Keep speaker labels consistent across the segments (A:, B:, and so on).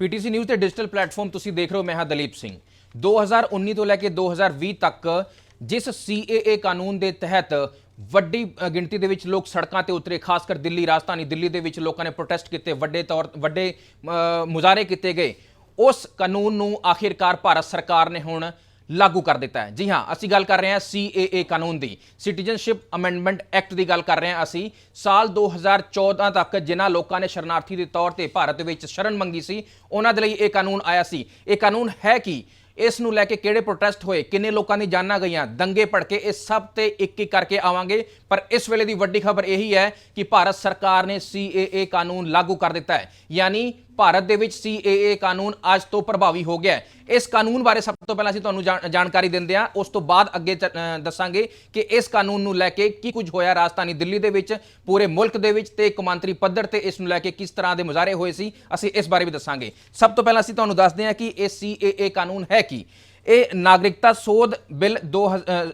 A: PTC news ਤੇ digital platform ਤੁਸੀਂ ਦੇਖ ਰਹੇ ਹੋ, ਮੈਂ ਹਾਂ ਦਲੀਪ ਸਿੰਘ। 2019 ਤੋਂ ਲੈ ਕੇ 2020 ਤੱਕ ਜਿਸ ਸੀਏਏ ਕਾਨੂੰਨ ਦੇ ਤਹਿਤ ਵੱਡੀ ਗਿਣਤੀ ਦੇ ਵਿੱਚ ਲੋਕ ਸੜਕਾਂ ਤੇ ਉਤਰੇ, ਖਾਸ ਕਰ ਦਿੱਲੀ, ਰਾਜਧਾਨੀ ਦਿੱਲੀ ਦੇ ਵਿੱਚ ਲੋਕਾਂ ਨੇ ਪ੍ਰੋਟੈਸਟ ਕੀਤੇ, ਵੱਡੇ ਤੌਰ, ਵੱਡੇ ਮੁਜ਼ਾਹਰੇ ਕੀਤੇ ਗਏ। ਉਸ ਕਾਨੂੰਨ ਨੂੰ ਆਖਿਰਕਾਰ ਭਾਰਤ ਸਰਕਾਰ ਨੇ ਹੁਣ ਲਾਗੂ ਕਰ ਦਿੱਤਾ ਹੈ। ਜੀ ਹਾਂ, ਅਸੀਂ ਗੱਲ ਕਰ ਰਹੇ ਹਾਂ ਸੀਏਏ ਕਾਨੂੰਨ ਦੀ। ਸਿਟੀਜ਼ਨਸ਼ਿਪ ਅਮੈਂਡਮੈਂਟ ਐਕਟ ਦੀ ਗੱਲ ਕਰ ਰਹੇ ਹਾਂ ਅਸੀਂ। ਸਾਲ 2014 ਤੱਕ ਜਿਨ੍ਹਾਂ ਲੋਕਾਂ ਨੇ ਸ਼ਰਨਾਰਥੀ ਦੇ ਤੌਰ ਤੇ ਭਾਰਤ ਵਿੱਚ ਸ਼ਰਨ ਮੰਗੀ ਸੀ, ਉਹਨਾਂ ਦੇ ਲਈ ਇਹ ਕਾਨੂੰਨ ਆਇਆ ਸੀ। ਇਹ ਕਾਨੂੰਨ ਹੈ ਕੀ? ਇਸ ਨੂੰ ਲੈ ਕੇ ਕਿਹੜੇ ਪ੍ਰੋਟੈਸਟ ਹੋਏ? ਕਿੰਨੇ ਲੋਕਾਂ ਦੀ ਜਾਨਾਂ ਗਈਆਂ? ਦੰਗੇ ਭੜਕੇ ਇਹ ਸਭ ਤੇ ਇੱਕ ਇੱਕ ਕਰਕੇ ਆਵਾਂਗੇ। ਪਰ ਇਸ ਵੇਲੇ ਦੀ ਵੱਡੀ ਖਬਰ ਇਹੀ ਹੈ ਕਿ ਭਾਰਤ ਸਰਕਾਰ ਨੇ ਸੀਏਏ ਕਾਨੂੰਨ ਲਾਗੂ ਕਰ ਦਿੱਤਾ ਹੈ। ਯਾਨੀ ਭਾਰਤ ਦੇ ਵਿੱਚ ਸੀਏਏ ਕਾਨੂੰਨ ਅੱਜ ਤੋਂ ਪ੍ਰਭਾਵੀ ਹੋ ਗਿਆ ਹੈ। ਇਸ ਕਾਨੂੰਨ ਬਾਰੇ ਸਭ ਤੋਂ ਪਹਿਲਾਂ ਅਸੀਂ ਤੁਹਾਨੂੰ ਜਾਣ- ਜਾਣਕਾਰੀ ਦਿੰਦੇ ਹਾਂ। ਉਸ ਤੋਂ ਬਾਅਦ ਅੱਗੇ ਚ- ਦੱਸਾਂਗੇ ਕਿ ਇਸ ਕਾਨੂੰਨ ਨੂੰ ਲੈ ਕੇ ਕੀ ਕੁਝ ਹੋਇਆ ਰਾਜਧਾਨੀ ਦਿੱਲੀ ਦੇ ਵਿੱਚ, ਪੂਰੇ ਮੁਲਕ ਦੇ ਵਿੱਚ ਤੇ ਕੌਮਾਂਤਰੀ ਪੱਧਰ ਤੇ ਇਸ ਨੂੰ ਲੈ ਕੇ ਕਿਸ ਤਰ੍ਹਾਂ ਦੇ ਮੁਜ਼ਾਹਰੇ ਹੋਏ ਸੀ, ਅਸੀਂ ਇਸ ਬਾਰੇ ਵੀ ਦੱਸਾਂਗੇ। ਸਭ ਤੋਂ ਪਹਿਲਾਂ ਅਸੀਂ ਤੁਹਾਨੂੰ ਦੱਸਦੇ ਹਾਂ ਕਿ ਇਹ ਸੀਏਏ ਕਾਨੂੰਨ ਹੈ ਕੀ? ਇਹ ਨਾਗਰਿਕਤਾ ਸੋਧ ਬਿੱਲ 2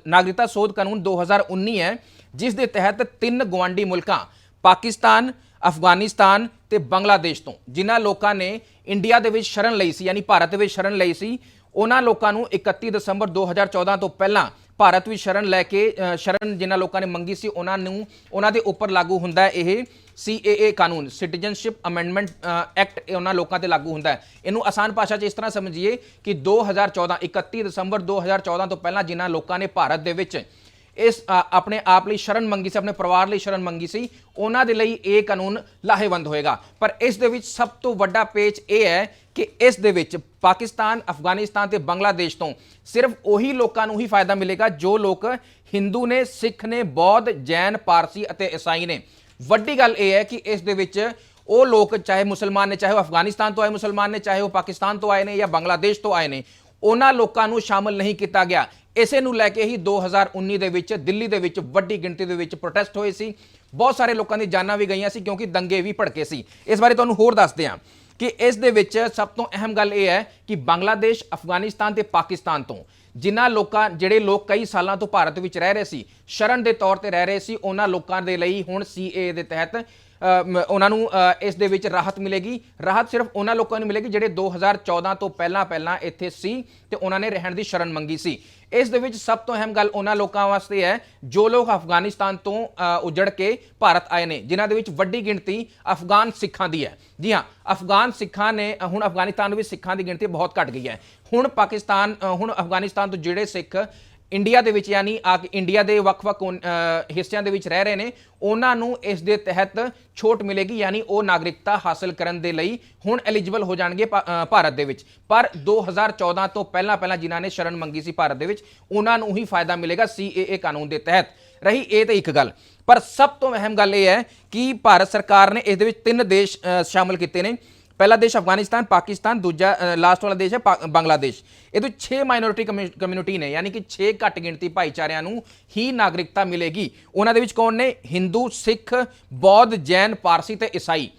A: ਨਾਗਰਿਕਤਾ ਸੋਧ ਕਾਨੂੰਨ 2019 ਹੈ, ਜਿਸ ਦੇ ਤਹਿਤ ਤਿੰਨ ਗਵਾਂਡੀ ਮੁਲਕਾਂ, ਪਾਕਿਸਤਾਨ, ਅਫਗਾਨਿਸਤਾਨ ਤੇ ਬੰਗਲਾਦੇਸ਼ ਤੋਂ, ਜਿਨ੍ਹਾਂ ਲੋਕਾਂ ਨੇ ਇੰਡੀਆ ਦੇ ਵਿੱਚ ਸ਼ਰਨ ਲਈ ਸੀ, ਯਾਨੀ ਭਾਰਤ ਦੇ ਵਿੱਚ ਸ਼ਰਨ ਲਈ ਸੀ, ਉਹਨਾਂ ਲੋਕਾਂ ਨੂੰ 31 ਦਸੰਬਰ 2014 ਤੋਂ ਪਹਿਲਾਂ ਭਾਰਤ ਵਿੱਚ ਸ਼ਰਨ ਲੈ ਕੇ ਸ਼ਰਨ ਜਿਨ੍ਹਾਂ ਲੋਕਾਂ ਨੇ ਮੰਗੀ ਸੀ, ਉਹਨਾਂ ਨੂੰ, ਉਹਨਾਂ ਦੇ ਉੱਪਰ ਲਾਗੂ ਹੁੰਦਾ ਹੈ ਇਹ ਸੀਏਏ ਕਾਨੂੰਨ ਸਿਟੀਜ਼ਨਸ਼ਿਪ ਅਮੈਂਡਮੈਂਟ ਐਕਟ ਉਹਨਾਂ ਲੋਕਾਂ ਤੇ ਲਾਗੂ ਹੁੰਦਾ ਹੈ। ਇਹਨੂੰ ਆਸਾਨ ਭਾਸ਼ਾ 'ਚ ਇਸ ਤਰ੍ਹਾਂ ਸਮਝੀਏ ਕਿ 2014 31 ਦਸੰਬਰ 2014 ਤੋਂ ਪਹਿਲਾਂ ਜਿਨ੍ਹਾਂ ਲੋਕਾਂ ਨੇ ਭਾਰਤ ਦੇ ਵਿੱਚ ਇਸ ਆਪਣੇ ਆਪ ਲਈ ਸ਼ਰਨ ਮੰਗੀ ਸੀ, ਆਪਣੇ ਪਰਿਵਾਰ ਲਈ ਸ਼ਰਨ ਮੰਗੀ ਸੀ, ਉਹਨਾਂ ਦੇ ਲਈ ਇਹ ਕਾਨੂੰਨ ਲਾਹੇਵੰਦ ਹੋਏਗਾ। ਪਰ ਇਸ ਦੇ ਵਿੱਚ ਸਭ ਤੋਂ ਵੱਡਾ ਪੇਚ ਇਹ ਹੈ ਕਿ ਇਸ ਦੇ ਵਿੱਚ ਪਾਕਿਸਤਾਨ, ਅਫਗਾਨਿਸਤਾਨ ਤੇ ਬੰਗਲਾਦੇਸ਼ ਤੋਂ ਸਿਰਫ ਉਹੀ ਲੋਕਾਂ ਨੂੰ ਹੀ ਫਾਇਦਾ ਮਿਲੇਗਾ ਜੋ ਲੋਕ ਹਿੰਦੂ ਨੇ, ਸਿੱਖ ਨੇ, ਬੌਧ, ਜੈਨ, ਪਾਰਸੀ ਅਤੇ ਈਸਾਈ ਨੇ। ਵੱਡੀ ਗੱਲ ਇਹ ਹੈ ਕਿ ਇਸ ਦੇ ਵਿੱਚ ਉਹ ਲੋਕ ਚਾਹੇ ਮੁਸਲਮਾਨ ਨੇ, ਚਾਹੇ ਉਹ ਅਫਗਾਨਿਸਤਾਨ ਤੋਂ ਆਏ ਮੁਸਲਮਾਨ ਨੇ, ਚਾਹੇ ਉਹ ਪਾਕਿਸਤਾਨ ਤੋਂ ਆਏ ਨੇ ਜਾਂ ਬੰਗਲਾਦੇਸ਼ ਤੋਂ ਆਏ ਨੇ ਉਹਨਾਂ ਲੋਕਾਂ ਨੂੰ ਸ਼ਾਮਲ ਨਹੀਂ ਕੀਤਾ ਗਿਆ। ਇਸੇ ਨੂੰ ਲੈ ਕੇ ਹੀ 2019 ਦੇ ਵਿੱਚ, ਦਿੱਲੀ ਦੇ ਵਿੱਚ ਵੱਡੀ ਗਿਣਤੀ ਦੇ ਵਿੱਚ ਪ੍ਰੋਟੈਸਟ ਹੋਏ ਸੀ। ਬਹੁਤ ਸਾਰੇ ਲੋਕਾਂ ਦੀ ਜਾਨਾਂ ਵੀ ਗਈਆਂ ਸੀ ਕਿਉਂਕਿ ਦੰਗੇ ਵੀ ਭੜਕੇ ਸੀ। ਇਸ ਬਾਰੇ ਤੁਹਾਨੂੰ ਹੋਰ ਦੱਸਦੇ ਹਾਂ ਕਿ ਇਸ ਦੇ ਵਿੱਚ ਸਭ ਤੋਂ ਅਹਿਮ ਗੱਲ ਇਹ ਹੈ ਕਿ ਬੰਗਲਾਦੇਸ਼, ਅਫਗਾਨਿਸਤਾਨ ਤੇ ਪਾਕਿਸਤਾਨ ਤੋਂ ਜਿਨ੍ਹਾਂ ਲੋਕਾਂ, ਜਿਹੜੇ ਲੋਕ ਕਈ ਸਾਲਾਂ ਤੋਂ ਭਾਰਤ ਵਿੱਚ ਰਹਿ ਰਹੇ ਸੀ, ਸ਼ਰਨ ਦੇ ਤੌਰ ਤੇ ਰਹਿ ਰਹੇ ਸੀ, ਉਹਨਾਂ ਲੋਕਾਂ ਦੇ ਲਈ ਹੁਣ ਸੀਏ ਦੇ ਤਹਿਤ ਉਹਨਾਂ ਨੂੰ ਇਸ ਦੇ ਵਿੱਚ ਰਾਹਤ ਮਿਲੇਗੀ। ਰਾਹਤ ਸਿਰਫ ਉਹਨਾਂ ਲੋਕਾਂ ਨੂੰ ਮਿਲੇਗੀ ਜਿਹੜੇ 2014 ਤੋਂ ਪਹਿਲਾਂ ਪਹਿਲਾਂ ਇੱਥੇ ਸੀ ਤੇ ਉਹਨਾਂ ਨੇ ਰਹਿਣ ਦੀ ਸ਼ਰਨ ਮੰਗੀ ਸੀ। ਇਸ ਦੇ ਵਿੱਚ ਸਭ ਤੋਂ ਅਹਿਮ ਗੱਲ ਉਹਨਾਂ ਲੋਕਾਂ ਵਾਸਤੇ ਹੈ ਜੋ ਲੋਕ ਅਫਗਾਨਿਸਤਾਨ ਤੋਂ ਅ, ਉਜੜ ਕੇ ਭਾਰਤ ਆਏ ਨੇ ਜਿਨ੍ਹਾਂ ਦੇ ਵਿੱਚ ਵੱਡੀ ਗਿਣਤੀ ਅਫਗਾਨ ਸਿੱਖਾਂ ਦੀ ਹੈ। ਜੀ ਹਾਂ ਅਫਗਾਨ ਸਿੱਖਾਂ ਨੇ ਹੁਣ ਅਫਗਾਨਿਸਤਾਨ ਵਿੱਚ ਸਿੱਖਾਂ ਦੀ ਗਿਣਤੀ ਬਹੁਤ ਘਟ ਗਈ ਹੈ। ਹੁਣ ਪਾਕਿਸਤਾਨ ਹੁਣ ਅਫਗਾਨਿਸਤਾਨ ਤੋਂ ਜਿਹੜੇ ਸਿੱਖ ਇੰਡੀਆ ਦੇ ਵਿੱਚ ਯਾਨੀ ਆ ਕੇ ਇੰਡੀਆ ਦੇ ਵੱਖ-ਵੱਖ ਹਿੱਸਿਆਂ ਦੇ ਵਿੱਚ ਰਹਿ ਰਹੇ ਨੇ ਉਹਨਾਂ ਨੂੰ ਇਸ ਦੇ ਤਹਿਤ ਛੋਟ ਮਿਲੇਗੀ ਯਾਨੀ ਉਹ ਨਾਗਰਿਕਤਾ ਹਾਸਲ ਕਰਨ ਦੇ ਲਈ ਹੁਣ ਐਲੀਜੀਬਲ ਹੋ ਜਾਣਗੇ ਭਾ- ਭਾਰਤ ਦੇ ਵਿੱਚ। ਪਰ 2014 ਤੋਂ ਪਹਿਲਾਂ ਪਹਿਲਾਂ ਜਿਨ੍ਹਾਂ ਨੇ ਸ਼ਰਨ ਮੰਗੀ ਸੀ ਭਾਰਤ ਦੇ ਵਿੱਚ ਉਹਨਾਂ ਨੂੰ ਹੀ ਫਾਇਦਾ ਮਿਲੇਗਾ ਸੀਏਏ ਕਾਨੂੰਨ ਦੇ ਤਹਿਤ। ਰਹੀ ਇਹ ਤਾਂ ਇੱਕ ਗੱਲ ਪਰ ਸਭ ਤੋਂ ਅਹਿਮ ਗੱਲ ਇਹ ਹੈ ਕਿ ਭਾਰਤ ਸਰਕਾਰ ਨੇ ਇਸ ਦੇ ਵਿੱਚ ਤਿੰਨ ਦੇਸ਼ ਅ, ਸ਼ਾਮਲ ਕੀਤੇ ਨੇ। ਪਹਿਲਾ ਦੇਸ਼ ਅਫਗਾਨਿਸਤਾਨ, ਪਾਕਿਸਤਾਨ, ਦੂਜਾ ਲਾਸਟ ਵਾਲਾ ਦੇਸ਼ ਹੈ ਪਾ- ਬੰਗਲਾਦੇਸ਼। ਇਹਦੇ 6 ਮਾਈਨੋਰਿਟੀ ਕਮਿਊਨਿਟੀ ਨੇ, ਯਾਨੀ ਕਿ 6 ਘੱਟ ਗਿਣਤੀ ਭਾਈਚਾਰਿਆਂ ਨੂੰ ਹੀ ਨਾਗਰਿਕਤਾ ਮਿਲੇਗੀ। ਉਹਨਾਂ ਦੇ ਵਿੱਚ ਕੌਣ ਨੇ? ਹਿੰਦੂ, ਸਿੱਖ, ਬੌਧ, ਜੈਨ, ਪਾਰਸੀ ਤੇ ਈਸਾਈ।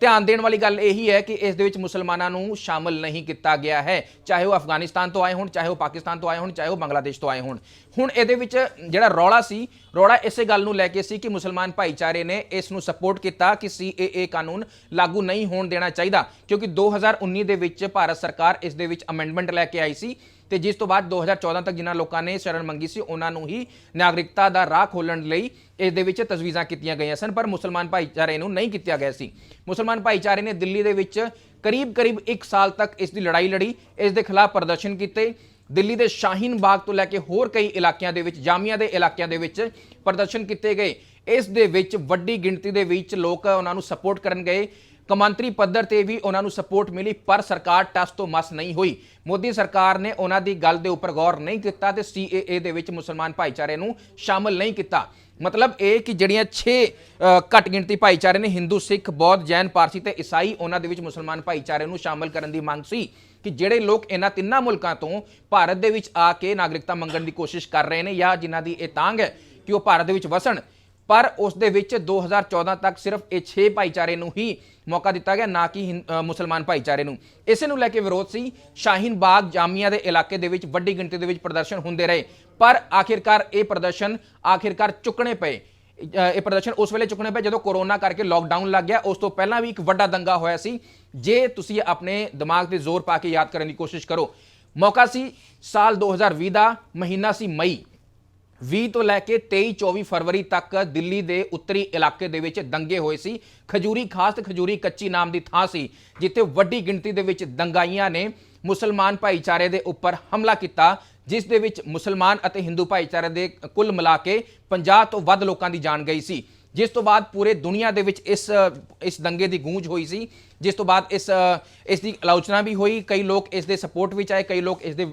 A: ਧਿਆਨ ਦੇਣ ਵਾਲੀ ਗੱਲ ਇਹੀ ਹੈ ਕਿ ਇਸ ਦੇ ਵਿੱਚ ਮੁਸਲਮਾਨਾਂ ਨੂੰ ਸ਼ਾਮਲ ਨਹੀਂ ਕੀਤਾ ਗਿਆ ਹੈ। ਚਾਹੇ ਉਹ ਅਫਗਾਨਿਸਤਾਨ ਤੋਂ ਆਏ ਹੋਣ, ਚਾਹੇ ਉਹ ਪਾਕਿਸਤਾਨ ਤੋਂ ਆਏ ਹੋਣ, ਚਾਹੇ ਉਹ ਬੰਗਲਾਦੇਸ਼ ਤੋਂ ਆਏ ਹੋਣ। ਹੁਣ ਇਹਦੇ ਵਿੱਚ ਜਿਹੜਾ ਰੌਲਾ ਸੀ, ਰੌਲਾ ਇਸੇ ਗੱਲ ਨੂੰ ਲੈ ਕੇ ਸੀ ਕਿ ਮੁਸਲਮਾਨ ਭਾਈਚਾਰੇ ਨੇ ਇਸ ਨੂੰ ਸਪੋਰਟ ਕੀਤਾ ਕਿ ਸੀਏਏ ਕਾਨੂੰਨ ਲਾਗੂ ਨਹੀਂ ਹੋਣ ਦੇਣਾ ਚਾਹੀਦਾ। ਕਿਉਂਕਿ 2019 ਦੇ ਵਿੱਚ ਭਾਰਤ ਸਰਕਾਰ ਇਸ ਦੇ ਵਿੱਚ ਅਮੈਂਡਮੈਂਟ ਲੈ ਕੇ ਆਈ ਸੀ। ਤੇ ਜਿਸ ਤੋਂ ਬਾਅਦ 2014 ਤੱਕ ਜਿਨ੍ਹਾਂ ਲੋਕਾਂ ਨੇ ਸ਼ਰਨ ਮੰਗੀ ਸੀ, ਉਹਨਾਂ ਨੂੰ ਹੀ ਨਾਗਰਿਕਤਾ ਦਾ ਰਾਹ ਖੋਲਣ ਲਈ ਇਸ ਦੇ ਵਿੱਚ ਤਜਵੀਜ਼ਾਂ ਕੀਤੀਆਂ ਗਈਆਂ ਸਨ, ਪਰ ਮੁਸਲਮਾਨ ਭਾਈਚਾਰੇ ਨੂੰ ਨਹੀਂ ਕੀਤਾ ਗਿਆ ਸੀ। ਮੁਸਲਮਾਨ ਭਾਈਚਾਰੇ ਨੇ ਦਿੱਲੀ ਦੇ ਵਿੱਚ ਕਰੀਬ-ਕਰੀਬ 1 ਸਾਲ ਤੱਕ ਇਸ ਦੀ ਲੜਾਈ ਲੜੀ, ਇਸ ਦੇ ਖਿਲਾਫ ਪ੍ਰਦਰਸ਼ਨ ਕੀਤੇ। ਦਿੱਲੀ ਦੇ ਸ਼ਾਹੀਨ ਬਾਗ ਤੋਂ ਲੈ ਕੇ ਹੋਰ ਕਈ ਇਲਾਕਿਆਂ ਦੇ ਵਿੱਚ, ਜਾਮੀਆਂ ਦੇ ਇਲਾਕਿਆਂ ਦੇ ਵਿੱਚ ਪ੍ਰਦਰਸ਼ਨ ਕੀਤੇ ਗਏ। ਇਸ ਦੇ ਵਿੱਚ ਵੱਡੀ ਗਿਣਤੀ ਦੇ ਵਿੱਚ ਲੋਕ ਉਹਨਾਂ ਨੂੰ ਸਪੋਰਟ ਕਰਨ ਗਏ। ਕੌਮਾਂਤਰੀ ਪੱਧਰ ਤੇ ਵੀ ਉਹਨਾਂ ਨੂੰ ਸਪੋਰਟ ਮਿਲੀ, ਪਰ ਸਰਕਾਰ ਟਸ ਤੋਂ ਮਸ ਨਹੀਂ ਹੋਈ। ਮੋਦੀ ਸਰਕਾਰ ਨੇ ਉਹਨਾਂ ਦੀ ਗੱਲ ਦੇ ਉੱਪਰ ਗੌਰ ਨਹੀਂ ਕੀਤਾ ਤੇ ਸੀਏਏ ਦੇ ਵਿੱਚ ਮੁਸਲਮਾਨ ਭਾਈਚਾਰੇ ਨੂੰ ਸ਼ਾਮਲ ਨਹੀਂ ਕੀਤਾ। ਮਤਲਬ ਇਹ ਕਿ ਜਿਹੜੀਆਂ 6 ਘੱਟ ਗਿਣਤੀ ਭਾਈਚਾਰੇ ਨੇ, ਹਿੰਦੂ, ਸਿੱਖ, ਬੌਧ, ਜੈਨ, ਪਾਰਸੀ ਤੇ ਈਸਾਈ, ਉਹਨਾਂ ਦੇ ਵਿੱਚ ਮੁਸਲਮਾਨ ਭਾਈਚਾਰੇ ਨੂੰ ਸ਼ਾਮਲ ਕਰਨ ਦੀ ਮੰਗ ਸੀ ਕਿ ਜਿਹੜੇ ਲੋਕ ਇਹਨਾਂ ਤਿੰਨਾਂ ਮੁਲਕਾਂ ਤੋਂ ਭਾਰਤ ਦੇ ਵਿੱਚ ਆ ਕੇ ਨਾਗਰਿਕਤਾ ਮੰਗਣ ਦੀ ਕੋਸ਼ਿਸ਼ ਕਰ ਰਹੇ ਨੇ ਜਾਂ ਜਿਨ੍ਹਾਂ ਦੀ ਇਹ ਤਾਂਗ ਹੈ ਕਿ ਉਹ ਭਾਰਤ ਦੇ ਵਿੱਚ ਵਸਣ ਪਰ ਉਸ ਦੇ ਵਿੱਚ 2014 ਤੱਕ ਸਿਰਫ ਇਹ 6 ਭਾਈਚਾਰੇ ਨੂੰ ਹੀ ਮੌਕਾ ਦਿੱਤਾ ਗਿਆ, ਨਾ ਕਿ ਹਿੰ- ਮੁਸਲਮਾਨ ਭਾਈਚਾਰੇ ਨੂੰ। ਇਸੇ ਨੂੰ ਲੈ ਕੇ ਵਿਰੋਧ ਸੀ। ਸ਼ਾਹੀਨ ਬਾਗ ਜਾਮੀਆਂ ਦੇ ਇਲਾਕੇ ਦੇ ਵਿੱਚ ਵੱਡੀ ਗਿਣਤੀ ਦੇ ਵਿੱਚ ਪ੍ਰਦਰਸ਼ਨ ਹੁੰਦੇ ਰਹੇ। ਪਰ ਆਖਿਰਕਾਰ ਇਹ ਪ੍ਰਦਰਸ਼ਨ ਆਖਿਰਕਾਰ ਚੁੱਕਣੇ ਪਏ। ਇਹ ਪ੍ਰਦਰਸ਼ਨ ਉਸ ਵੇਲੇ ਚੁੱਕਣੇ ਪਏ ਜਦੋਂ ਕੋਰੋਨਾ ਕਰਕੇ ਲੋਕਡਾਊਨ ਲੱਗ ਗਿਆ। ਉਸ ਤੋਂ ਪਹਿਲਾਂ ਵੀ ਇੱਕ ਵੱਡਾ ਦੰਗਾ ਹੋਇਆ ਸੀ। ਜੇ ਤੁਸੀਂ ਆਪਣੇ ਦਿਮਾਗ ਤੇ ਜ਼ੋਰ ਪਾ ਕੇ ਯਾਦ ਕਰਨ ਦੀ ਕੋਸ਼ਿਸ਼ ਕਰੋ, ਮੌਕਾ ਸੀ ਸਾਲ 2020 ਦਾ, ਮਹੀਨਾ ਸੀ ਮਈ। 20 ਤੋਂ ਲੈ ਕੇ 23 24 ਫਰਵਰੀ ਤੱਕ ਦਿੱਲੀ ਦੇ ਉੱਤਰੀ ਇਲਾਕੇ ਦੇ ਵਿੱਚ ਦੰਗੇ ਹੋਏ ਸੀ। ਖਜੂਰੀ ਖਾਸ ਤੇ ਖਜੂਰੀ ਕੱਚੀ ਨਾਮ ਦੀ ਥਾਂ ਸੀ, ਜਿੱਥੇ ਵੱਡੀ ਗਿਣਤੀ ਦੇ ਵਿੱਚ ਦੰਗਾਈਆਂ ਨੇ ਮੁਸਲਮਾਨ ਭਾਈਚਾਰੇ ਦੇ ਉੱਪਰ ਹਮਲਾ ਕੀਤਾ, ਜਿਸ ਦੇ ਵਿੱਚ ਮੁਸਲਮਾਨ ਅਤੇ ਹਿੰਦੂ ਭਾਈਚਾਰੇ ਦੇ ਕੁੱਲ ਮਿਲਾ ਕੇ 50 ਤੋਂ ਵੱਧ ਲੋਕਾਂ ਦੀ ਜਾਨ ਗਈ ਸੀ। ਜਿਸ ਤੋਂ ਬਾਅਦ ਪੂਰੇ ਦੁਨੀਆ ਦੇ ਵਿੱਚ ਇਸ ਇਸ ਦੰਗੇ ਦੀ ਗੂੰਜ ਹੋਈ ਸੀ। ਜਿਸ ਤੋਂ ਬਾਅਦ ਇਸ ਇਸ ਦੀ ਆਲੋਚਨਾ ਵੀ ਹੋਈ। ਕਈ ਲੋਕ ਇਸ ਦੇ ਸਪੋਰਟ ਵਿੱਚ ਆਏ, ਕਈ ਲੋਕ ਇਸ ਦੇ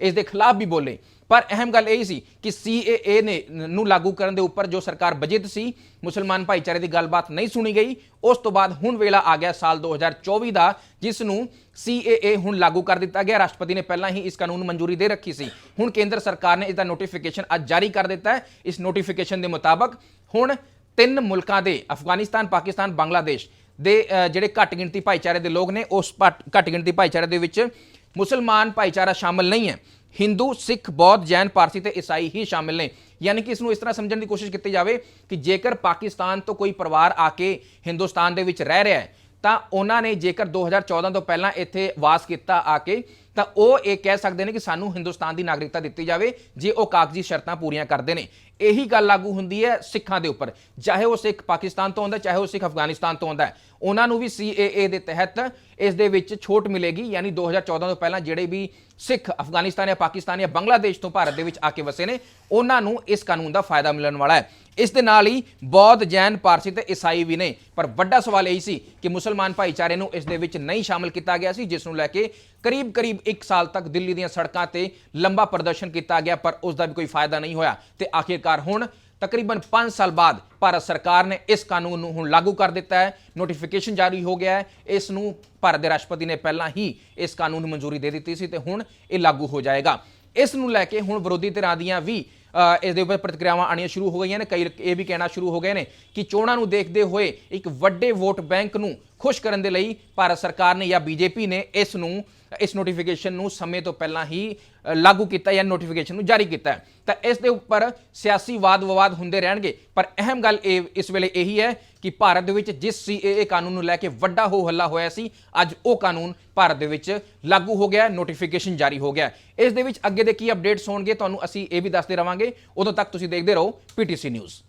A: ਇਸ ਦੇ ਖਿਲਾਫ ਵੀ ਬੋਲੇ। ਪਰ ਅਹਿਮ ਗੱਲ ਇਹ ਸੀ ਕਿ CAA ਨੇ ਨੂੰ ਲਾਗੂ ਕਰਨ ਦੇ ਉੱਪਰ ਜੋ ਸਰਕਾਰ ਬਜਟ ਸੀ, ਮੁਸਲਮਾਨ ਭਾਈਚਾਰੇ ਦੀ ਗੱਲਬਾਤ ਨਹੀਂ ਸੁਣੀ ਗਈ, ਉਸ ਤੋਂ ਬਾਅਦ ਹੁਣ ਵੇਲਾ ਆ ਗਿਆ ਸਾਲ 2024 ਦਾ, ਜਿਸ ਨੂੰ CAA ਹੁਣ ਲਾਗੂ ਕਰ ਦਿੱਤਾ ਗਿਆ। ਰਾਸ਼ਟਰਪਤੀ ਨੇ ਪਹਿਲਾਂ ਹੀ ਇਸ ਕਾਨੂੰਨ ਨੂੰ ਮਨਜ਼ੂਰੀ ਦੇ ਰੱਖੀ ਸੀ। ਹੁਣ ਕੇਂਦਰ ਸਰਕਾਰ ਨੇ ਇਸ ਦਾ ਨੋਟੀਫਿਕੇਸ਼ਨ ਅੱਜ ਜਾਰੀ ਕਰ ਦਿੱਤਾ ਹੈ। ਇਸ ਨੋਟੀਫਿਕੇਸ਼ਨ ਦੇ ਮੁਤਾਬਕ ਹੁਣ ਤਿੰਨ ਮੁਲਕਾਂ ਦੇ, ਅਫਗਾਨਿਸਤਾਨ, ਪਾਕਿਸਤਾਨ, ਬੰਗਲਾਦੇਸ਼ ਦੇ ਜਿਹੜੇ ਘੱਟ ਗਿਣਤੀ ਭਾਈਚਾਰੇ ਦੇ ਲੋਕ ਨੇ, ਉਸ ਭੱਟ- ਘੱਟ ਗਿਣਤੀ ਭਾਈਚਾਰੇ ਦੇ ਵਿੱਚ ਮੁਸਲਮਾਨ ਭਾਈਚਾਰਾ ਸ਼ਾਮਲ ਨਹੀਂ ਹੈ। ਹਿੰਦੂ, ਸਿੱਖ, ਬੌਧ, ਜੈਨ, ਪਾਰਸੀ ਤੇ ਈਸਾਈ ਹੀ ਸ਼ਾਮਿਲ ਨੇ। ਯਾਨੀ ਕਿ ਇਸ ਨੂੰ ਇਸ ਤਰ੍ਹਾਂ ਸਮਝਣ ਦੀ ਕੋਸ਼ਿਸ਼ ਕੀਤੀ ਜਾਵੇ ਕਿ ਜੇਕਰ ਪਾਕਿਸਤਾਨ ਤੋਂ ਕੋਈ ਪਰਿਵਾਰ ਆ ਕੇ ਹਿੰਦੁਸਤਾਨ ਦੇ ਵਿੱਚ ਰਹਿ ਰਿਹਾ ਹੈ, ਤਾਂ ਉਹਨਾਂ ਨੇ ਜੇਕਰ 2014 ਤੋਂ ਪਹਿਲਾਂ ਇੱਥੇ ਵਾਸ ਕੀਤਾ ਆ ਕੇ ਤਾਂ ਉਹ ਇਹ ਕਹਿ ਸਕਦੇ ਨੇ ਕਿ ਸਾਨੂੰ ਹਿੰਦੁਸਤਾਨ ਦੀ ਨਾਗਰਿਕਤਾ ਦਿੱਤੀ ਜਾਵੇ, ਜੇ ਉਹ ਕਾਗਜ਼ੀ ਸ਼ਰਤਾਂ ਪੂਰੀਆਂ ਕਰਦੇ ਨੇ। ਇਹੀ ਗੱਲ ਲਾਗੂ ਹੁੰਦੀ ਹੈ ਸਿੱਖਾਂ ਦੇ ਉੱਪਰ। ਚਾਹੇ ਉਹ ਸਿੱਖ ਪਾਕਿਸਤਾਨ ਤੋਂ ਆਉਂਦਾ, ਚਾਹੇ ਉਹ ਸਿੱਖ ਅਫਗਾਨਿਸਤਾਨ ਤੋਂ ਆਉਂਦਾ ਉਹਨਾਂ ਨੂੰ ਵੀ CAA ਦੇ ਤਹਿਤ ਇਸ ਦੇ ਵਿੱਚ ਛੋਟ ਮਿਲੇਗੀ, ਯਾਨੀ 2014 ਤੋਂ ਪਹਿਲਾਂ ਜਿਹੜੇ ਵੀ ਸਿੱਖ ਅਫਗਾਨਿਸਤਾਨ ਜਾਂ ਪਾਕਿਸਤਾਨ ਜਾਂ ਬੰਗਲਾਦੇਸ਼ ਤੋਂ ਭਾਰਤ ਦੇ ਵਿੱਚ ਆ ਕੇ ਵਸੇ ਨੇ, ਉਹਨਾਂ ਨੂੰ ਇਸ ਕਾਨੂੰਨ ਦਾ ਫਾਇਦਾ ਮਿਲਣ ਵਾਲਾ ਹੈ। ਇਸ ਦੇ ਨਾਲ ਹੀ ਬੌਧ, ਜੈਨ, ਪਾਰਸੀ ਤੇ ਈਸਾਈ ਵੀ ਨੇ। ਪਰ ਵੱਡਾ ਸਵਾਲ ਇਹ ਸੀ ਕਿ ਮੁਸਲਮਾਨ ਭਾਈਚਾਰੇ ਨੂੰ ਇਸ ਦੇ ਵਿੱਚ ਨਹੀਂ ਸ਼ਾਮਲ ਕੀਤਾ ਗਿਆ ਸੀ, ਜਿਸ ਨੂੰ ਲੈ ਕੇ ਕਰੀਬ ਕਰੀਬ 1 ਸਾਲ ਤੱਕ ਦਿੱਲੀ ਦੀਆਂ ਸੜਕਾਂ ਤੇ ਲੰਬਾ ਪ੍ਰਦਰਸ਼ਨ ਕੀਤਾ ਗਿਆ, ਪਰ ਉਸ ਦਾ ਵੀ ਕੋਈ ਫਾਇਦਾ ਨਹੀਂ ਹੋਇਆ। ਤੇ ਆਖਿਰਕਾਰ ਹੁਣ ਤਕਰੀਬਨ 5 ਸਾਲ ਬਾਅਦ ਭਾਰਤ ਸਰਕਾਰ ਨੇ ਇਸ ਕਾਨੂੰਨ ਨੂੰ ਹੁਣ ਲਾਗੂ ਕਰ ਦਿੱਤਾ ਹੈ। ਨੋਟੀਫਿਕੇਸ਼ਨ ਜਾਰੀ ਹੋ ਗਿਆ ਹੈ। ਇਸ ਨੂੰ ਭਾਰਤ ਦੇ ਰਾਸ਼ਟਰਪਤੀ ਨੇ ਪਹਿਲਾਂ ਹੀ ਇਸ ਕਾਨੂੰਨ ਨੂੰ ਮਨਜ਼ੂਰੀ ਦੇ ਦਿੱਤੀ ਸੀ ਤੇ ਹੁਣ ਇਹ ਲਾਗੂ ਹੋ ਜਾਏਗਾ। ਇਸ ਨੂੰ ਲੈ ਕੇ ਹੁਣ ਵਿਰੋਧੀ ਧਿਰਾਂ ਦੀਆਂ ਵੀ ਇਸ ਦੇ ਉੱਪਰ ਪ੍ਰਤੀਕਿਰਿਆਵਾਂ ਆਣੀਆਂ ਸ਼ੁਰੂ ਹੋ ਗਈਆਂ ਨੇ। ਕਈ ਇਹ ਵੀ ਕਹਿਣਾ ਸ਼ੁਰੂ ਹੋ ਗਏ ਨੇ ਕਿ ਚੋਣਾਂ ਨੂੰ ਦੇਖਦੇ ਹੋਏ ਇੱਕ ਵੱਡੇ ਵੋਟ ਬੈਂਕ ਨੂੰ ਖੁਸ਼ ਕਰਨ ਦੇ ਲਈ ਭਾਰਤ ਸਰਕਾਰ ਨੇ ਜਾਂ ਬੀਜੇਪੀ ਨੇ ਇਸ ਨੂੰ, ਇਸ ਨੋਟੀਫਿਕੇਸ਼ਨ ਨੂੰ ਸਮੇਂ ਤੋਂ ਪਹਿਲਾਂ ਹੀ ਲਾਗੂ ਕੀਤਾ ਜਾਂ ਨੋਟੀਫਿਕੇਸ਼ਨ ਨੂੰ ਜਾਰੀ ਕੀਤਾ ਤਾਂ ਇਸ ਦੇ ਉੱਪਰ ਸਿਆਸੀ ਵਾਦ ਵਿਵਾਦ ਹੁੰਦੇ ਰਹਿਣਗੇ। ਪਰ ਅਹਿਮ ਗੱਲ ਇਹ, ਇਸ ਵੇਲੇ ਇਹੀ ਹੈ ਕਿ ਭਾਰਤ ਦੇ ਵਿੱਚ ਜਿਸ CAA ਕਾਨੂੰਨ ਨੂੰ ਲੈ ਕੇ ਵੱਡਾ ਹੋ ਹੱਲਾ ਹੋਇਆ ਸੀ, ਅੱਜ ਉਹ ਕਾਨੂੰਨ ਭਾਰਤ ਦੇ ਵਿੱਚ ਲਾਗੂ ਹੋ ਗਿਆ ਨੋਟੀਫਿਕੇਸ਼ਨ ਜਾਰੀ ਹੋ ਗਿਆ ਇਸ ਦੇ ਵਿੱਚ ਅੱਗੇ ਦੇ ਕੀ ਅਪਡੇਟਸ ਹੋਣਗੇ, ਤੁਹਾਨੂੰ ਅਸੀਂ ਇਹ ਵੀ ਦੱਸਦੇ ਰਵਾਂਗੇ। ਉਦੋਂ ਤੱਕ ਤੁਸੀਂ ਦੇਖਦੇ ਰਹੋ PTC ਨਿਊਜ਼